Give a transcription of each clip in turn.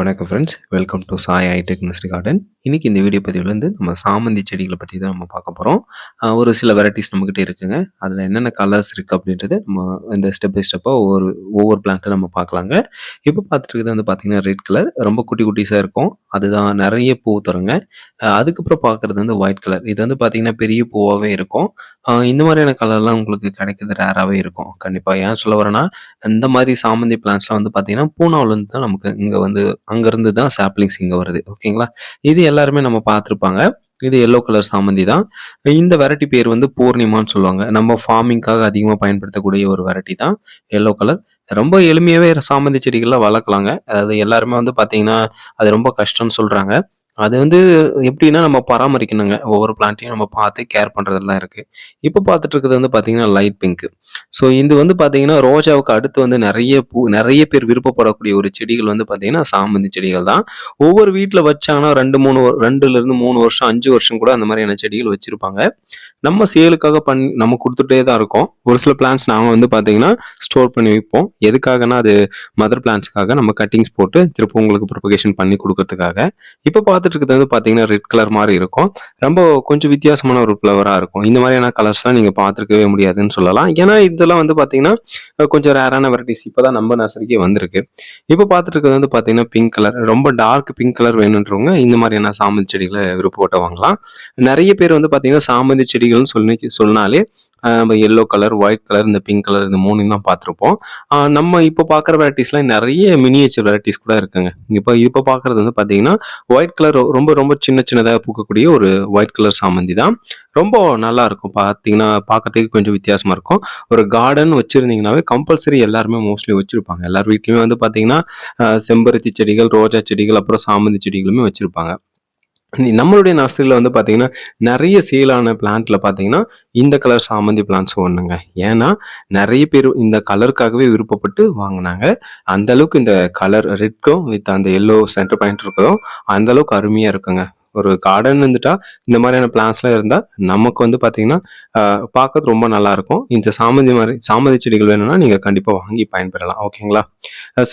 வணக்கம் friends welcome to Sai hi tech nursery garden இன்னைக்கு இந்த வீடியோ பதிவில் வந்து நம்ம சாமந்தி செடிகளை பற்றி தான் நம்ம பார்க்க போகிறோம் ஒரு சில வெரைட்டிஸ் நம்மக்கிட்ட இருக்குங்க. அதில் என்னென்ன கலர்ஸ் இருக்குது அப்படின்றது நம்ம இந்த ஸ்டெப் பை ஸ்டெப்பாக ஒவ்வொரு ஒவ்வொரு பிளான்ட்டை நம்ம பார்க்கலாங்க. இப்போ பார்த்துட்டு வந்து பார்த்தீங்கன்னா ரெட் கலர் ரொம்ப குட்டி குட்டிஸாக இருக்கும். அதுதான் நிறைய பூ தருங்க. அதுக்கப்புறம் பார்க்குறது வந்து ஒயிட் கலர் இது வந்து பார்த்தீங்கன்னா பெரிய பூவாகவே இருக்கும். இந்த மாதிரியான கலர்லாம் உங்களுக்கு கிடைக்கிறது ரேராகவே இருக்கும். கண்டிப்பாக ஏன் சொல்ல வரேன்னா இந்த மாதிரி சாமந்தி பிளான்ஸ்லாம் வந்து பார்த்தீங்கன்னா பூனாவிலேருந்து தான் நமக்கு இங்கே வந்து அங்கேருந்து தான் சாப்ளிங்ஸ் இங்கே வருது. ஓகேங்களா? இது எல்லாருமே நம்ம பார்த்துருப்பாங்க இது எல்லோ கலர் சாமந்தி தான். இந்த வெரைட்டி பேர் வந்து பூர்ணிமான்னு சொல்லுவாங்க. நம்ம ஃபார்மிங்காக அதிகமாக பயன்படுத்தக்கூடிய ஒரு வெரைட்டி தான் எல்லோ கலர் ரொம்ப எளிமையாகவே சாமந்தி செடிகள்லாம் வளர்க்கலாங்க. அதாவது எல்லாருமே வந்து பார்த்தீங்கன்னா அது ரொம்ப கஷ்டம்னு சொல்கிறாங்க அது வந்து எப்படின்னா நம்ம பராமரிக்கணுங்க. ஒவ்வொரு பிளான்ட்டையும் நம்ம பார்த்து கேர் பண்ணுறதுலாம் இருக்குது இப்போ பார்த்துட்டு இருக்கிறது வந்து பார்த்தீங்கன்னா லைட் பிங்க் ஸோ இது வந்து பார்த்தீங்கன்னா ரோஜாவுக்கு அடுத்து வந்து நிறைய பூ நிறைய பேர் விருப்பப்படக்கூடிய ஒரு செடிகள் வந்து பார்த்தீங்கன்னா சாமந்தி செடிகள் தான். ஒவ்வொரு வீட்டில் வச்சாங்கன்னா ரெண்டு மூணு ரெண்டுலேருந்து மூணு வருஷம் அஞ்சு வருஷம் கூட அந்த மாதிரியான செடிகள் வச்சுருப்பாங்க. நம்ம சேலுக்காக பண்ணி நம்ம கொடுத்துட்டே தான் இருக்கோம். ஒரு சில பிளான்ஸ் நாங்கள் வந்து பார்த்தீங்கன்னா ஸ்டோர் பண்ணி வைப்போம். எதுக்காகனா அது மதர் பிளான்ஸ்க்காக நம்ம கட்டிங்ஸ் போட்டு திரும்ப உங்களுக்கு ப்ரொபகேஷன் பண்ணி கொடுக்கறதுக்காக. இப்போ பார்த்துட்டு இருக்கிறது வந்து பார்த்தீங்கன்னா ரெட் கலர் மாதிரி இருக்கும். ரொம்ப கொஞ்சம் வித்தியாசமான ஒரு ஃப்ளவராக இருக்கும். இந்த மாதிரியான கலர்ஸ்லாம் நீங்கள் பார்த்துருக்கவே முடியாதுன்னு சொல்லலாம். ஏன்னா இதெல்லாம் வந்து பார்த்தீங்கன்னா கொஞ்சம் ரேரான வெரைட்டிஸ் இப்போ தான் நம்ம நர்சரிக்கே வந்திருக்கு. இப்போ பார்த்துட்டு இருக்கிறது வந்து பார்த்தீங்கன்னா பிங்க் கலர் ரொம்ப டார்க் பிங்க் கலர் வேணுன்றவங்க இந்த மாதிரியான சாமந்தி செடிகளை விருப்பப்பட்ட வாங்கலாம். நிறைய பேர் வந்து பார்த்தீங்கன்னா சாமந்தி செடிகள்னு சொல்லி சொன்னாலே எல்லோ கலர் ஒயிட் கலர் இந்த பிங்க் கலர் இந்த மூணு தான் பார்த்துருப்போம். நம்ம இப்போ பார்க்குற வெரைட்டிஸ்லாம் நிறைய மினியேச்சர் வெரைட்டிஸ் கூட இருக்குங்க. இப்போ இப்போ பார்க்குறது வந்து பார்த்தீங்கன்னா ஒயிட் கலர் ரொம்ப ரொம்ப சின்ன சின்னதாக பூக்கக்கூடிய ஒரு ஒயிட் கலர் சாமந்தி தான். ரொம்ப நல்லா இருக்கும். பார்த்தீங்கன்னா பார்க்கறதுக்கு கொஞ்சம் வித்தியாசமாக இருக்கும். ஒரு கார்டன் வச்சுருந்தீங்கனாவே கம்பல்சரி எல்லாருமே மோஸ்ட்லி வச்சுருப்பாங்க. எல்லார் வீட்லேயுமே வந்து பார்த்தீங்கன்னா செம்பருத்தி செடிகள் ரோஜா செடிகள் அப்புறம் சாமந்தி செடிகளுமே வச்சுருப்பாங்க. நம்மளுடைய நர்சரியில் வந்து பார்த்தீங்கன்னா நிறைய சேலான பிளான்ட்ல பார்த்தீங்கன்னா இந்த கலர் சாமந்தி பிளான்ட்ஸ் ஒன்றுங்க ஏன்னா நிறைய பேர் இந்த கலருக்காகவே விருப்பப்பட்டு வாங்கினாங்க. அந்த அளவுக்கு இந்த கலர் ரெட்க்கும் வித் அந்த எல்லோ சென்டர் பாயிண்ட் இருக்கிறதும் அந்த அளவுக்கு அருமையாக இருக்குங்க. ஒரு கார்டன் இருந்துட்டா இந்த மாதிரியான பிளான்ஸ்லாம் இருந்தால் நமக்கு வந்து பார்த்தீங்கன்னா பார்க்கறது ரொம்ப நல்லாயிருக்கும் இந்த சாமந்தி மாதிரி சாமந்தி செடிகள் வேணும்னா நீங்கள் கண்டிப்பாக வாங்கி பயன்பெறலாம். ஓகேங்களா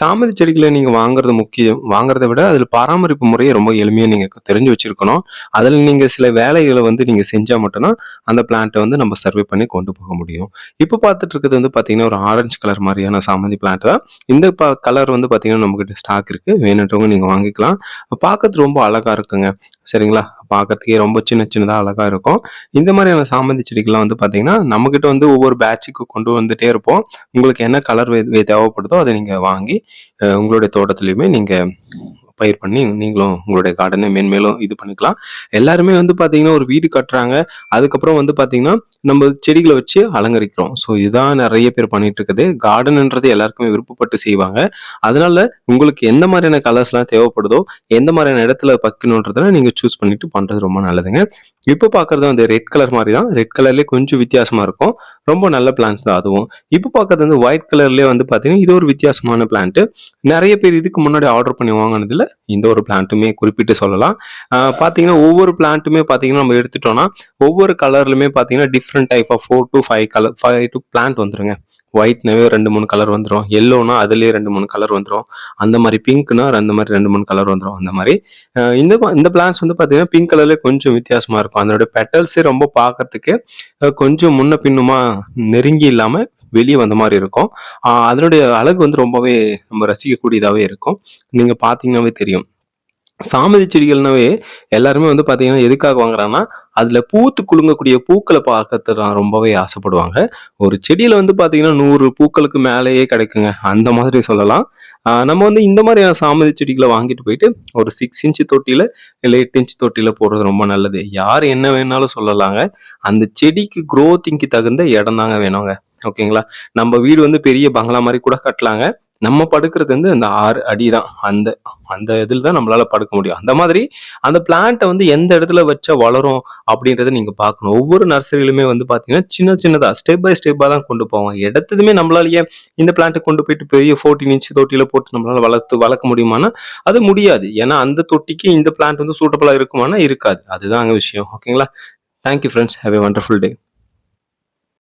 சாமந்தி செடிகளை நீங்கள் வாங்குறது முக்கியம் வாங்குறதை விட அதில் பராமரிப்பு முறையை ரொம்ப எளிமையாக நீங்கள் தெரிஞ்சு வச்சுருக்கணும். அதில் நீங்கள் சில வேலைகளை வந்து நீங்கள் செஞ்சால் மட்டும்தான் அந்த பிளான்ட்டை வந்து நம்ம சர்வே பண்ணி கொண்டு போக முடியும். இப்போ பார்த்துட்டு இருக்கிறது வந்து பார்த்தீங்கன்னா ஒரு ஆரஞ்சு கலர் மாதிரியான சாமந்தி பிளான்ட் தான். இந்த கலர் வந்து பார்த்தீங்கன்னா நம்மகிட்ட ஸ்டாக் இருக்குது வேணுன்றவங்க நீங்கள் வாங்கிக்கலாம். பார்க்கறது ரொம்ப அழகாக இருக்குங்க. சரிங்களா? பார்க்கறதுக்கே ரொம்ப சின்ன சின்னதாக அழகாக இருக்கும். இந்த மாதிரியான சாமந்தி செடிகள்லாம் வந்து பார்த்தீங்கன்னா நம்மக்கிட்ட வந்து ஒவ்வொரு பேட்சுக்கு கொண்டு வந்துட்டே இருப்போம். உங்களுக்கு என்ன கலர் தேவைப்படுதோ அதை நீங்கள் வாங்கி உங்களுடைய தோட்டத்துலையுமே நீங்கள் பயிர் பண்ணி நீங்களும் உங்களுடைய கார்டனை மேன்மேலும் இது பண்ணிக்கலாம். எல்லாருமே வந்து பார்த்தீங்கன்னா ஒரு வீடு கட்டுறாங்க. அதுக்கப்புறம் வந்து பார்த்தீங்கன்னா நம்ம செடிகளை வச்சு அலங்கரிக்கிறோம். ஸோ இதுதான் நிறைய பேர் பண்ணிட்டு இருக்குது. கார்டன்ன்றது எல்லாருக்குமே விருப்பப்பட்டு செய்வாங்க. அதனால உங்களுக்கு எந்த மாதிரியான கலர்ஸ்லாம் தேவைப்படுதோ எந்த மாதிரியான இடத்துல பக்கணுன்றதெல்லாம் நீங்கள் சூஸ் பண்ணிட்டு பண்ணுறது ரொம்ப நல்லதுங்க. இப்போ பார்க்கறது வந்து ரெட் கலர் மாதிரி தான். ரெட் கலர்லேயே கொஞ்சம் வித்தியாசமாக இருக்கும். ரொம்ப நல்ல பிளான்ஸ் தான் அதுவும். இப்போ பார்க்கறது வந்து ஒயிட் கலர்லேயே வந்து பார்த்தீங்கன்னா இது ஒரு வித்தியாசமான பிளான்ட்டு நிறைய பேர் இதுக்கு முன்னாடி ஆர்டர் பண்ணி வாங்கினதுல இந்த ஒரு பிளான்ட்டுமே குறிப்பிட்டு சொல்லலாம். பார்த்தீங்கன்னா ஒவ்வொரு பிளான்ட்டுமே பார்த்தீங்கன்னா நம்ம எடுத்துட்டோம்னா ஒவ்வொரு கலர்லுமே பார்த்தீங்கன்னா different type of four to five colour five to plant வந்துருங்க. ஒயிட்னாவே ரெண்டு மூணு கலர் வந்துடும் எல்லோனா அதுலேயே ரெண்டு மூணு கலர் வந்துடும் அந்த மாதிரி பிங்க்னா அந்த மாதிரி ரெண்டு மூணு கலர் வந்துடும் அந்த மாதிரி. இந்த இந்த பிளான்ஸ் வந்து பார்த்தீங்கன்னா பிங்க் கலர்லேயே கொஞ்சம் வித்தியாசமாக இருக்கும். அதனோட பெட்டல்ஸே ரொம்ப பார்க்கறதுக்கு கொஞ்சம் முன்ன பின்னுமா நெருங்கி இல்லாமல் வெளியே வந்த மாதிரி இருக்கும். அதனுடைய அழகு வந்து ரொம்பவே நம்ம ரசிக்கக்கூடியதாகவே இருக்கும். நீங்கள் பார்த்தீங்கன்னாவே தெரியும். சாமதி செடிகள்னாவே எல்லாருமே வந்து பார்த்தீங்கன்னா எதுக்காக வாங்குறாங்கன்னா அதில் பூத்து குலுங்கக்கூடிய பூக்களை பார்க்கறதுதான் ரொம்பவே ஆசைப்படுவாங்க. ஒரு செடியில் வந்து பார்த்தீங்கன்னா நூறு பூக்களுக்கு மேலேயே கிடைக்குங்க. அந்த மாதிரி சொல்லலாம். நம்ம வந்து இந்த மாதிரியான சாமதி செடிகளை வாங்கிட்டு போயிட்டு ஒரு சிக்ஸ் இன்ச்சு தொட்டியில் இல்லை எட்டு இன்ச்சு தொட்டியில் போடுறது ரொம்ப நல்லது. யார் என்ன வேணாலும் சொல்லலாங்க. அந்த செடிக்கு க்ரோத்திங்க்கு தகுந்த இடம் தாங்க வேணுங்க. ஓகேங்களா? நம்ம வீடு வந்து பெரிய பங்களா மாதிரி கூட கட்டலாங்க. நம்ம படுக்கிறது வந்து அந்த ஆறு அடி தான் அந்த அந்த இதில் தான் நம்மளால படுக்க முடியும். அந்த மாதிரி அந்த பிளான்ட்டை வந்து எந்த இடத்துல வச்சா வளரும் அப்படின்றத நீங்கள் பார்க்கணும். ஒவ்வொரு நர்சரியிலுமே வந்து பார்த்தீங்கன்னா சின்ன சின்னதாக ஸ்டெப் பை ஸ்டெப்பாக தான் கொண்டு போவாங்க. எடுத்ததுமே நம்மளாலேயே இந்த பிளான்ட்டை கொண்டு போயிட்டு பெரிய ஃபோர்டீன் இன்ச் தொட்டியில் போட்டு நம்மளால் வளர்த்து வளர்க்க முடியுமானா அது முடியாது. ஏன்னா அந்த தொட்டிக்கு இந்த பிளான்ட் வந்து சூட்டபுளாக இருக்குமானா இருக்காது. அதுதான் அங்க விஷயம். ஓகேங்களா? Thank you friends have a wonderful day